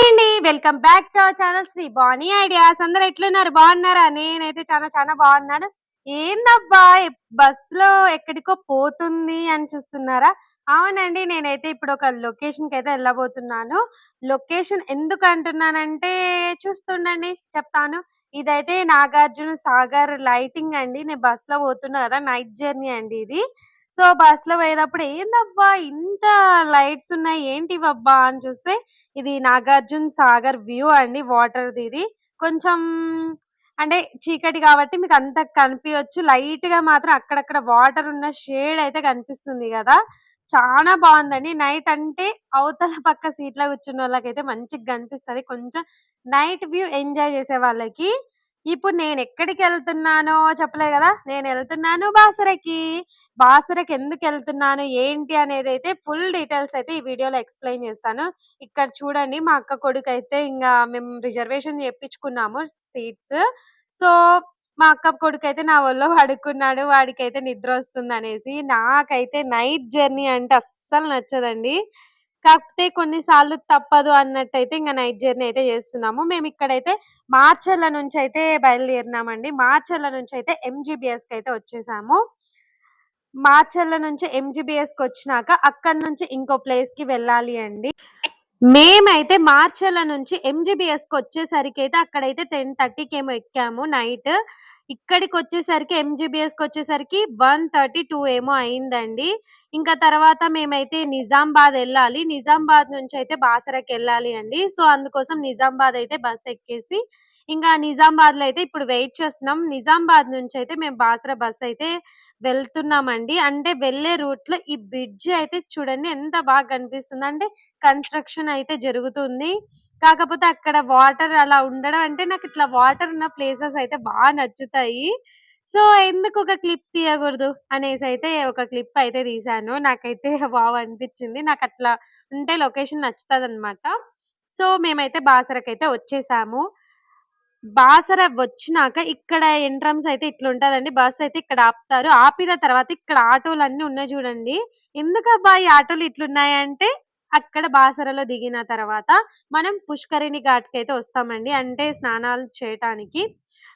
Hi అండి. Welcome back to our channel Sri Bani ideas. అందరు ఎట్లున్నారు? బాగున్నారా? నేనైతే చాలా చాలా బాగున్నాను. ఏందబ్బా? బస్లో ఎక్కడికో పోతుంది అని చూస్తున్నారా? అవునండి నేనైతే ఇప్పుడు ఒక లొకేషన్కి అయితే వెళ్ళబోతున్నాను. లొకేషన్ ఎందుకు అంటున్నానంటే చూస్తుండండి చెప్తాను. ఇదైతే నాగార్జున సాగర్ లైటింగ్ అండి. నేను బస్లో పోతున్నా కదా నైట్ జర్నీ అండి ఇది. సో బస్లో పోయేటప్పుడు ఏందబ్బా ఇంత లైట్స్ ఉన్నాయి ఏంటి అబ్బా అని చూస్తే ఇది నాగార్జున సాగర్ వ్యూ అండి వాటర్ ఇది. కొంచెం అంటే చీకటి కాబట్టి మీకు అంత కనిపించచ్చు. లైట్గా మాత్రం అక్కడక్కడ వాటర్ ఉన్న షేడ్ అయితే కనిపిస్తుంది కదా. చాలా బాగుందండి. నైట్ అంటే అవతల పక్క సీట్లో కూర్చున్న వాళ్ళకైతే మంచిగా కనిపిస్తది. కొంచెం నైట్ వ్యూ ఎంజాయ్ చేసే వాళ్ళకి ఇప్పుడు నేను ఎక్కడికి వెళ్తున్నానో చెప్పలేదు కదా? నేను వెళ్తున్నాను బాసరకి. బాసరకి ఎందుకు వెళ్తున్నాను ఏంటి అనేది అయితే ఫుల్ డీటెయిల్స్ అయితే ఈ వీడియోలో ఎక్స్ప్లెయిన్ చేస్తాను. ఇక్కడ చూడండి మా అక్క కొడుకు అయితే ఇంకా మేము రిజర్వేషన్ చేయించుకున్నాము సీట్స్. సో మా అక్క కొడుకు అయితే నా ఒళ్ళో పడుకున్నాడు వాడికి అయితే నిద్ర వస్తుంది అనేసి నాకైతే నైట్ జర్నీ అంటే అస్సలు నచ్చదండి. కాకపోతే కొన్నిసార్లు తప్పదు అన్నట్టయితే ఇంకా నైట్ జర్నీ అయితే చేస్తున్నాము. మేము ఇక్కడైతే మార్చర్ల నుంచి అయితే బయలుదేరినామండి. మార్చర్ల నుంచి అయితే ఎంజీబీఎస్కి అయితే వచ్చేసాము. మార్చర్ల నుంచి ఎంజీబీఎస్కి వచ్చినాక అక్కడ నుంచి ఇంకో ప్లేస్కి వెళ్ళాలి అండి. మేమైతే మార్చర్ల నుంచి ఎంజీబీఎస్కి వచ్చేసరికి అయితే అక్కడైతే టెన్ థర్టీకి ఏమో ఎక్కాము నైట్. ఇక్కడికి వచ్చేసరికి ఎంజీబీఎస్కి వచ్చేసరికి వన్ థర్టీ టూ ఏమో అయిందండి. ఇంకా తర్వాత మేమైతే నిజామాబాద్ వెళ్ళాలి. నిజామాబాద్ నుంచి అయితే బాసరకి వెళ్ళాలి అండి. సో అందుకోసం నిజామాబాద్ అయితే బస్ ఎక్కేసి ఇంకా నిజామాబాద్లో అయితే ఇప్పుడు వెయిట్ చేస్తున్నాం. నిజామాబాద్ నుంచి అయితే మేము బాసర బస్ అయితే వెళ్తున్నామండి. అంటే వెళ్ళే రూట్లో ఈ బ్రిడ్జ్ అయితే చూడండి ఎంత బాగా కనిపిస్తుంది. అంటే కన్స్ట్రక్షన్ అయితే జరుగుతుంది. కాకపోతే అక్కడ వాటర్ అలా ఉండడం అంటే నాకు ఇట్లా వాటర్ ఉన్న ప్లేసెస్ అయితే బాగా నచ్చుతాయి. సో ఎందుకు ఒక క్లిప్ తీయకూడదు అనేసి అయితే ఒక క్లిప్ అయితే తీసాను నాకైతే వావ్ అనిపించింది. నాకు అట్లా ఉంటే లొకేషన్ నచ్చుతుంది అనమాట సో మేమైతే బాసరకైతే వచ్చేసాము. బాసర వచ్చినాక ఇక్కడ ఎంట్రన్స్ అయితే ఇట్లా ఉంటదండి బస్ అయితే ఇక్కడ ఆపుతారు. ఆపిన తర్వాత ఇక్కడ ఆటోలు అన్ని ఉన్నాయి చూడండి. ఎందుకబ్బా ఈ ఆటోలు ఇట్లున్నాయంటే అక్కడ బాసరలో దిగిన తర్వాత మనం పుష్కరిణి ఘాట్కి అయితే వస్తామండి. అంటే స్నానాలు చేయటానికి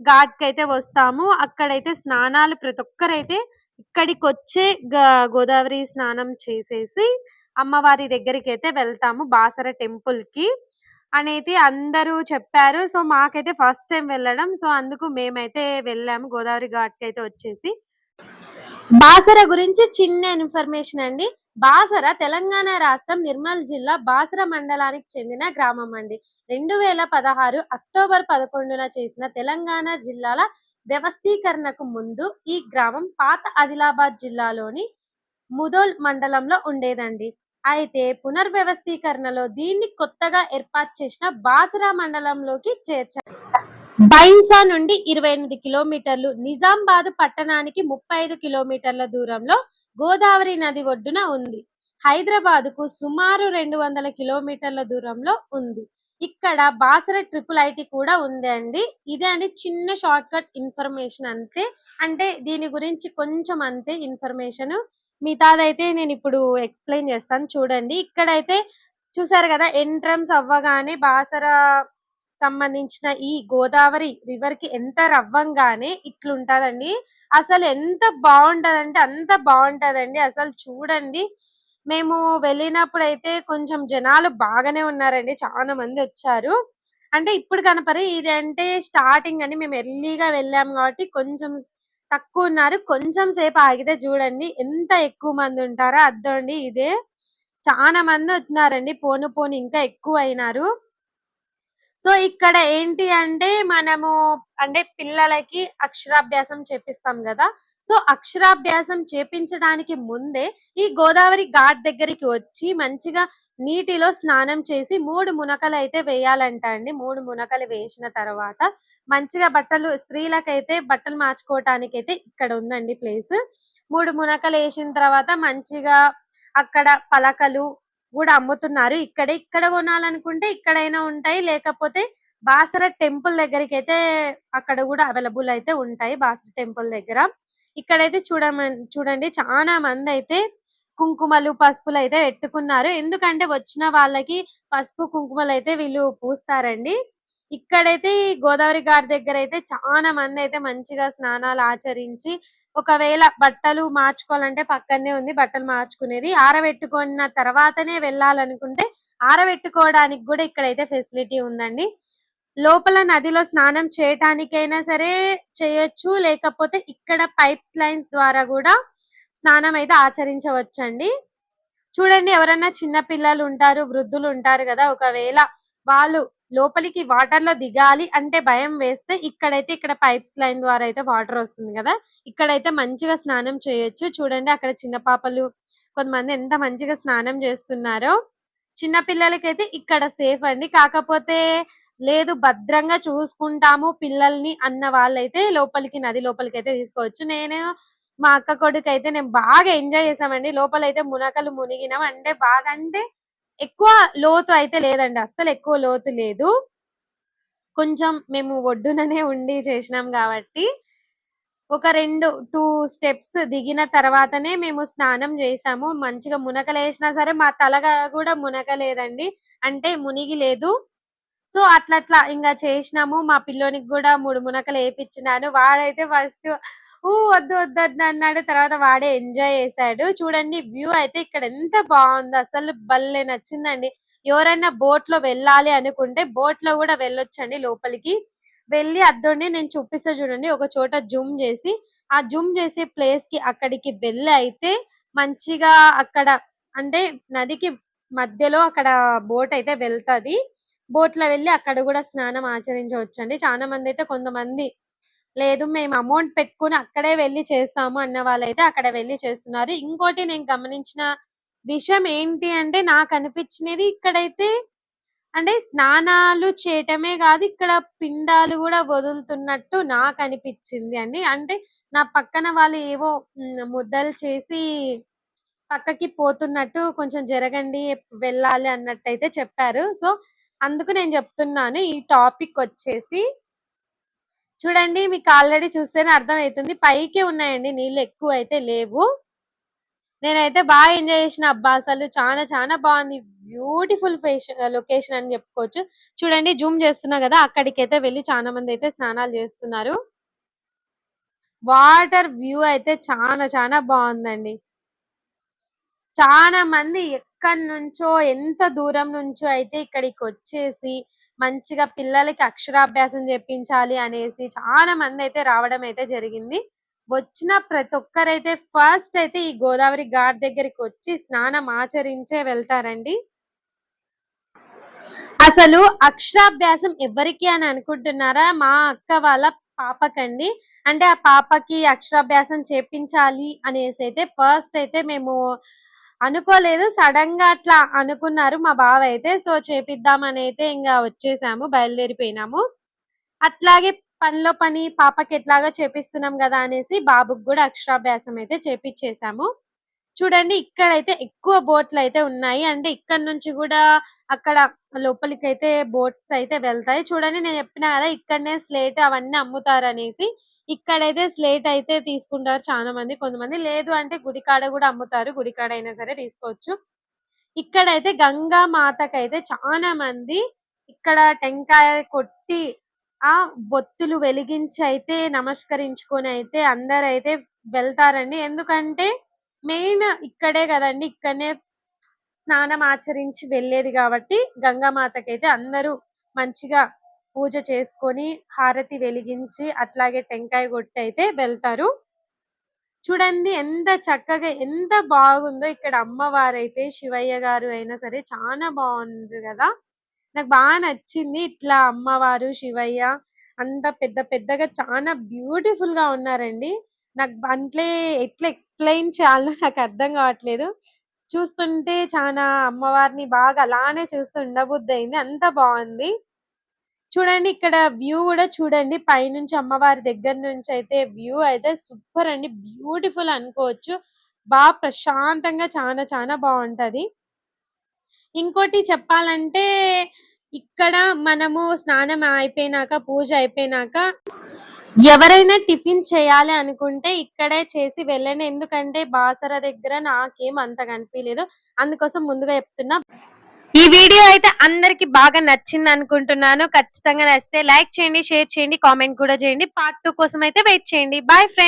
ఘాట్కి అయితే వస్తాము. అక్కడైతే స్నానాలు ప్రతి ఒక్కరైతే ఇక్కడికి వచ్చే గోదావరి స్నానం చేసేసి అమ్మవారి దగ్గరికి అయితే వెళ్తాము. బాసర టెంపుల్కి అనేది అందరూ చెప్పారు. సో మాకైతే ఫస్ట్ టైం వెళ్ళడం. సో అందుకు మేమైతే వెళ్ళాము. గోదావరి ఘాట్ అయితే వచ్చేసి. బాసర గురించి చిన్న ఇన్ఫర్మేషన్ అండి. బాసర తెలంగాణ రాష్ట్రం నిర్మల్ జిల్లా బాసర మండలానికి చెందిన గ్రామం అండి. రెండు వేల పదహారు అక్టోబర్ పదకొండున చేసిన తెలంగాణ జిల్లాల వ్యవస్థీకరణకు ముందు ఈ గ్రామం పాత ఆదిలాబాద్ జిల్లాలోని ముదోల్ మండలంలో ఉండేదండి. అయితే పునర్వ్యవస్థీకరణలో దీన్ని కొత్తగా ఏర్పాటు చేసిన బాసరా మండలంలోకి చేర్చారు బైన్సా నుండి ఇరవై ఎనిమిది కిలోమీటర్లు నిజామాబాద్ పట్టణానికి ముప్పై ఐదు కిలోమీటర్ల దూరంలో గోదావరి నది ఒడ్డున ఉంది. హైదరాబాద్కు సుమారు రెండు వందల కిలోమీటర్ల దూరంలో ఉంది. ఇక్కడ బాసర ట్రిపుల్ ఐటీ కూడా ఉంది అండి. ఇదే అండి చిన్న షార్ట్ కట్ ఇన్ఫర్మేషన్ అంతే. అంటే దీని గురించి కొంచెం అంతే ఇన్ఫర్మేషన్ మిగతాదైతే నేను ఇప్పుడు ఎక్స్ప్లెయిన్ చేస్తాను చూడండి. ఇక్కడైతే చూసారు కదా ఎంట్రన్స్ అవ్వగానే బాసర సంబంధించిన ఈ గోదావరి రివర్కి ఎంటర్ అవ్వంగానే ఇట్లుంటదండి. అసలు ఎంత బాగుంటదంటే అంత బాగుంటదండి. అసలు చూడండి. మేము వెళ్ళినప్పుడు అయితే కొంచెం జనాలు బాగానే ఉన్నారండి చాలా మంది వచ్చారు. అంటే ఇప్పుడు కనపరి ఇది అంటే స్టార్టింగ్ అని మేము ఎర్లీగా వెళ్ళాము కాబట్టి కొంచెం తక్కువ ఉన్నారు కొంచెం సేపు ఆగితే చూడండి ఎంత ఎక్కువ మంది ఉంటారో అర్థండి ఇదే. చాలా మంది వచ్చినారండి పోను పోను ఇంకా ఎక్కువ అయినారు సో ఇక్కడ ఏంటి అంటే మనము అంటే పిల్లలకి అక్షరాభ్యాసం చేపిస్తాం కదా. సో అక్షరాభ్యాసం చేపించడానికి ముందే ఈ గోదావరి ఘాట్ దగ్గరికి వచ్చి మంచిగా నీటిలో స్నానం చేసి మూడు మునకలు అయితే వేయాలంట అండి. మూడు మునకలు వేసిన తర్వాత మంచిగా బట్టలు స్త్రీలకైతే బట్టలు మార్చుకోవటానికి అయితే ఇక్కడ ఉందండి ప్లేస్. మూడు మునకలు వేసిన తర్వాత మంచిగా అక్కడ పలకలు కూడా అమ్ముతున్నారు. ఇక్కడే ఇక్కడ కొనాలనుకుంటే ఇక్కడైనా ఉంటాయి. లేకపోతే బాసర టెంపుల్ దగ్గరికి అయితే అక్కడ కూడా అవైలబుల్ అయితే ఉంటాయి బాసర టెంపుల్ దగ్గర. ఇక్కడైతే చూడమని చూడండి చాలా మంది అయితే కుంకుమలు పసుపులు అయితే పెట్టుకున్నారు ఎందుకంటే వచ్చిన వాళ్ళకి పసుపు కుంకుమలు అయితే వీళ్ళు పూస్తారండి. ఇక్కడైతే ఈ గోదావరి గారి దగ్గర అయితే చాలా మంది అయితే మంచిగా స్నానాలు ఆచరించి ఒకవేళ బట్టలు మార్చుకోవాలంటే పక్కనే ఉంది బట్టలు మార్చుకునేది. ఆరబెట్టుకున్న తర్వాతనే వెళ్ళాలనుకుంటే ఆరబెట్టుకోవడానికి కూడా ఇక్కడైతే ఫెసిలిటీ ఉందండి. లోపల నదిలో స్నానం చేయటానికైనా సరే చేయొచ్చు లేకపోతే ఇక్కడ పైప్స్ లైన్ ద్వారా కూడా స్నానం అయితే ఆచరించవచ్చండి. చూడండి ఎవరైనా చిన్న పిల్లలు ఉంటారు వృద్ధులు ఉంటారు కదా ఒకవేళ వాళ్ళు లోపలికి వాటర్లో దిగాలి అంటే భయం వేస్తే ఇక్కడైతే ఇక్కడ పైప్స్ లైన్ ద్వారా అయితే వాటర్ వస్తుంది కదా ఇక్కడైతే మంచిగా స్నానం చేయొచ్చు. చూడండి అక్కడ చిన్న పాపలు కొంతమంది ఎంత మంచిగా స్నానం చేస్తున్నారో. చిన్న పిల్లలకైతే ఇక్కడ సేఫ్ అండి. కాకపోతే లేదు భద్రంగా చూసుకుంటాము పిల్లల్ని అన్న వాళ్ళైతే లోపలికి నది లోపలికి అయితే తీసుకోవచ్చు. నేను మా అక్క కొడుకు అయితే నేను బాగా ఎంజాయ్ చేసామండి లోపల అయితే మునకలు మునిగినాం అంటే బాగా అంటే ఎక్కువ లోతు అయితే లేదండి. అస్సలు ఎక్కువ లోతు లేదు. కొంచెం మేము ఒడ్డుననే ఉండి చేసినాం కాబట్టి ఒక రెండు టూ స్టెప్స్ దిగిన తర్వాతనే మేము స్నానం చేసాము మంచిగా మునకలు వేసినా సరే మా తలగా కూడా మునకలేదండి. అంటే మునిగి లేదు. సో అట్లా అట్లా ఇంకా చేసినాము. మా పిల్లోనికి కూడా మూడు మునకలు వేపించినాను వాడైతే ఫస్ట్ ఊ వద్దు వద్దు వద్దు అన్నాడు. తర్వాత వాడే ఎంజాయ్ చేశాడు. చూడండి వ్యూ అయితే ఇక్కడ ఎంత బాగుందో. అసలు భలే నచ్చిందండి. ఎవరైనా బోట్లో వెళ్ళాలి అనుకుంటే బోట్లో కూడా వెళ్ళొచ్చండి లోపలికి. వెళ్ళి అద్దోండి నేను చూపిస్తా చూడండి. ఒక చోట జూమ్ చేసి ఆ జూమ్ చేసే ప్లేస్కి అక్కడికి వెళ్ళి అయితే మంచిగా అక్కడ అంటే నదికి మధ్యలో అక్కడ బోట్ అయితే వెళ్తది. బోట్లో వెళ్ళి అక్కడ కూడా స్నానం ఆచరించవచ్చు అండి చాలా మంది అయితే కొంతమంది లేదు మేము అమౌంట్ పెట్టుకుని అక్కడే వెళ్ళి చేస్తాము అన్న వాళ్ళైతే అక్కడ వెళ్ళి చేస్తున్నారు. ఇంకోటి నేను గమనించిన విషయం ఏంటి అంటే నాకు అనిపించినది ఇక్కడైతే అంటే స్నానాలు చేయటమే కాదు ఇక్కడ పిండాలు కూడా వదులుతున్నట్టు నాకు అనిపించింది అండి. అంటే నా పక్కన వాళ్ళు ఏవో ముద్దలు చేసి పక్కకి పోతున్నట్టు కొంచెం జరగండి వెళ్ళాలి అన్నట్టు అయితే చెప్పారు. సో అందుకు నేను చెప్తున్నాను ఈ టాపిక్ వచ్చేసి చూడండి మీకు ఆల్రెడీ చూస్తేనే అర్థం అవుతుంది ఉన్నాయండి నీళ్ళు ఎక్కువ అయితే లేవు. నేనైతే బాగా ఎంజాయ్ చేసిన అబ్బా అసలు చాలా చాలా బాగుంది. బ్యూటిఫుల్ లొకేషన్ అని చెప్పుకోవచ్చు. చూడండి జూమ్ చేస్తున్నా కదా అక్కడికి అయితే వెళ్ళి చాలా మంది అయితే స్నానాలు చేస్తున్నారు. వాటర్ వ్యూ అయితే చాలా చాలా బాగుందండి. చాలా మంది ఎక్కడి నుంచో ఎంత దూరం నుంచో అయితే ఇక్కడికి వచ్చేసి మంచిగా పిల్లలకి అక్షరాభ్యాసం చేపించాలి అనేసి చాలా మంది అయితే రావడం అయితే జరిగింది. వచ్చిన ప్రతి ఒక్కరైతే ఫస్ట్ అయితే ఈ గోదావరి ఘాట్ దగ్గరికి వచ్చి స్నానం ఆచరించే వెళ్తారండి. అసలు అక్షరాభ్యాసం ఎవరికి అని అనుకుంటున్నారా? మా అక్క వాళ్ళ పాపకండి. అంటే ఆ పాపకి అక్షరాభ్యాసం చేపించాలి అనేసి అయితే ఫస్ట్ అయితే మేము అనుకోలేదు సడన్గా అట్లా అనుకున్నారు మా బావ అయితే సో చేపిద్దామని అయితే ఇంకా వచ్చేసాము బయలుదేరిపోయినాము. అట్లాగే పనిలో పని పాపకి ఎట్లాగా చేపిస్తున్నాం కదా అనేసి బాబుకి కూడా అక్షరాభ్యాసం అయితే చేపించేసాము చూడండి ఇక్కడైతే ఎక్కువ బోట్లు అయితే ఉన్నాయి. అంటే ఇక్కడ నుంచి కూడా అక్కడ లోపలికి అయితే బోట్స్ అయితే వెళ్తాయి. చూడండి నేను చెప్పిన కదా ఇక్కడనే స్లేట్ అవన్నీ అమ్ముతారు అనేసి ఇక్కడైతే స్లేట్ అయితే తీసుకుంటారు చాలా మంది కొంతమంది. లేదు అంటే గుడికాడ కూడా అమ్ముతారు గుడికాడ అయినా సరే తీసుకోవచ్చు. ఇక్కడైతే గంగా మాతకైతే చాలా మంది ఇక్కడ టెంకాయ కొట్టి ఆ బొత్తులు వెలిగించి అయితే నమస్కరించుకొని అయితే అందరైతే వెళ్తారండి. ఎందుకంటే మెయిన్ ఇక్కడే కదండి. ఇక్కడనే స్నానం ఆచరించి వెళ్ళేది కాబట్టి గంగామాతకైతే అందరూ మంచిగా పూజ చేసుకొని హారతి వెలిగించి అట్లాగే టెంకాయ కొట్టి అయితే వెళ్తారు. చూడండి ఎంత చక్కగా ఎంత బాగుందో ఇక్కడ అమ్మవారైతే శివయ్య గారు అయినా సరే చాలా బాగుంది కదా. నాకు బాగా నచ్చింది ఇట్లా అమ్మవారు శివయ్య అంత పెద్ద పెద్దగా చాలా బ్యూటిఫుల్గా ఉన్నారండి. నాకు అంటే ఎట్లా ఎక్స్ప్లెయిన్ చేయాలో నాకు అర్థం కావట్లేదు. చూస్తుంటే చాలా అమ్మవారిని బాగా అలానే చూస్తూ ఉండబుద్ధి అయింది అంత బాగుంది చూడండి ఇక్కడ వ్యూ కూడా చూడండి. పైనుంచి అమ్మవారి దగ్గర నుంచి అయితే వ్యూ అయితే సూపర్ అండి. బ్యూటిఫుల్ అనుకోవచ్చు. బాగా ప్రశాంతంగా చాలా చాలా బాగుంటది ఇంకోటి చెప్పాలంటే ఇక్కడ మనము స్నానం అయిపోయినాక పూజ అయిపోయినాక ఎవరైనా టిఫిన్ చేయాలి అనుకుంటే ఇక్కడే చేసి వెళ్ళండి. ఎందుకంటే బాసర దగ్గర నాకేం అంత కనిపించలేదు అందుకోసం ముందుగా చెప్తున్నా. ఈ వీడియో అయితే అందరికి బాగా నచ్చింది అనుకుంటున్నాను. ఖచ్చితంగా నచ్చితే లైక్ చేయండి షేర్ చేయండి కామెంట్ కూడా చేయండి. పార్ట్ టూ కోసం అయితే వెయిట్ చేయండి. Bye friends.